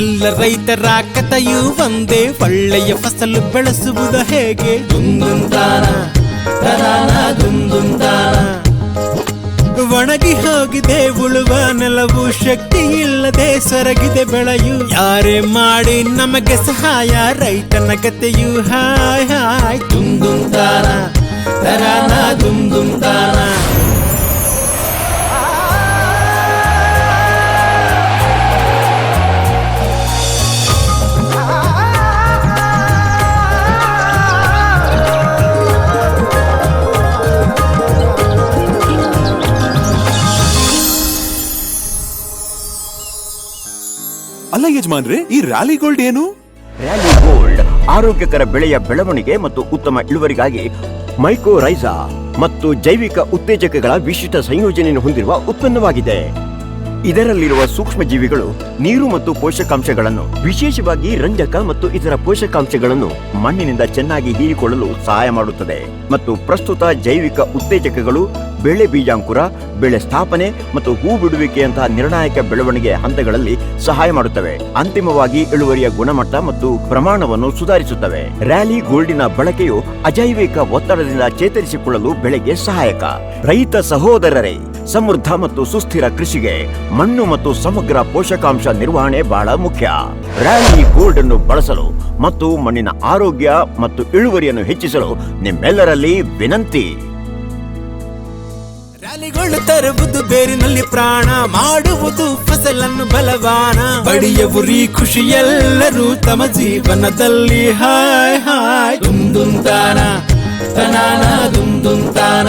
ಎಲ್ಲ ರೈತರ ಕಥೆಯೂ ಒಂದೇ, ಒಳ್ಳೆಯ ಫಸಲು ಬೆಳೆಸುವುದು ಹೇಗೆ? ಒಣಗಿ ಹೋಗಿದೆ, ಉಳುವ ನೆಲವು ಶಕ್ತಿ ಇಲ್ಲದೆ ಸೊರಗಿದೆ ಬೆಳೆಯು. ಯಾರೇ ಮಾಡಿ ನಮಗೆ ಸಹಾಯ, ರೈತನ ಕಥೆಯು ಹಾಯ್ ಹಾಯ್. ದುಂದುಂದಾನ, ತರಾನ, ದುಂದುಂದಾನ. ಅಲ್ಲ ಯಜಮಾನ್ರೆ, ಈ ರ್ಯಾಲಿ ಗೋಲ್ಡ್ ಏನು? ರ್ಯಾಲಿ ಗೋಲ್ಡ್ ಆರೋಗ್ಯಕರ ಬೆಳೆಯ ಬೆಳವಣಿಗೆ ಮತ್ತು ಉತ್ತಮ ಇಳುವರಿಗಾಗಿ ಮೈಕ್ರೋರೈಸಾ ಮತ್ತು ಜೈವಿಕ ಉತ್ತೇಜಕಗಳ ವಿಶಿಷ್ಟ ಸಂಯೋಜನೆಯನ್ನು ಹೊಂದಿರುವ ಉತ್ಪನ್ನವಾಗಿದೆ. ಇದರಲ್ಲಿರುವ ಸೂಕ್ಷ್ಮ ಜೀವಿಗಳು ನೀರು ಮತ್ತು ಪೋಷಕಾಂಶಗಳನ್ನು, ವಿಶೇಷವಾಗಿ ರಂಜಕ ಮತ್ತು ಇತರ ಪೋಷಕಾಂಶಗಳನ್ನು ಮಣ್ಣಿನಿಂದ ಚೆನ್ನಾಗಿ ಹೀರಿಕೊಳ್ಳಲು ಸಹಾಯ ಮಾಡುತ್ತದೆ. ಮತ್ತು ಪ್ರಸ್ತುತ ಜೈವಿಕ ಉತ್ತೇಜಕಗಳು ಬೆಳೆ ಬೀಜಾಂಕುರ, ಬೆಳೆ ಸ್ಥಾಪನೆ ಮತ್ತು ಹೂ ಬಿಡುವಿಕೆಯಂತಹ ನಿರ್ಣಾಯಕ ಬೆಳವಣಿಗೆ ಹಂತಗಳಲ್ಲಿ ಸಹಾಯ ಮಾಡುತ್ತವೆ. ಅಂತಿಮವಾಗಿ ಇಳುವರಿಯ ಗುಣಮಟ್ಟ ಮತ್ತು ಪ್ರಮಾಣವನ್ನು ಸುಧಾರಿಸುತ್ತವೆ. ರ್ಯಾಲಿ ಗೋಲ್ಡಿನ ಬಳಕೆಯು ಅಜೈವಿಕ ಒತ್ತಡದಿಂದ ಚೇತರಿಸಿಕೊಳ್ಳಲು ಬೆಳೆಗೆ ಸಹಾಯಕ. ರೈತ ಸಹೋದರರೇ! ಸಮೃದ್ಧ ಮತ್ತು ಸುಸ್ಥಿರ ಕೃಷಿಗೆ ಮಣ್ಣು ಮತ್ತು ಸಮಗ್ರ ಪೋಷಕಾಂಶ ನಿರ್ವಹಣೆ ಬಹಳ ಮುಖ್ಯ. ರ್ಯಾಲಿ ಗೋಲ್ಡ್ ಅನ್ನು ಬಳಸಲು ಮತ್ತು ಮಣ್ಣಿನ ಆರೋಗ್ಯ ಮತ್ತು ಇಳುವರಿಯನ್ನು ಹೆಚ್ಚಿಸಲು ನಿಮ್ಮೆಲ್ಲರಲ್ಲಿ ವಿನಂತಿ. ರ್ಯಾಲಿಗಳು ತರುವುದು ಬೇರಿನಲ್ಲಿ ಪ್ರಾಣ, ಮಾಡುವುದು ಫಸಲನ್ನು ಬಲವಾನ. ಉರಿ ಖುಷಿಯೆಲ್ಲರೂ ತಮ್ಮ ಜೀವನದಲ್ಲಿ ಹಾಯ್ ಹಾಯ್, ದುಂದುಂತಾನ, ತನಾನ ದುಂದುಂತಾನ.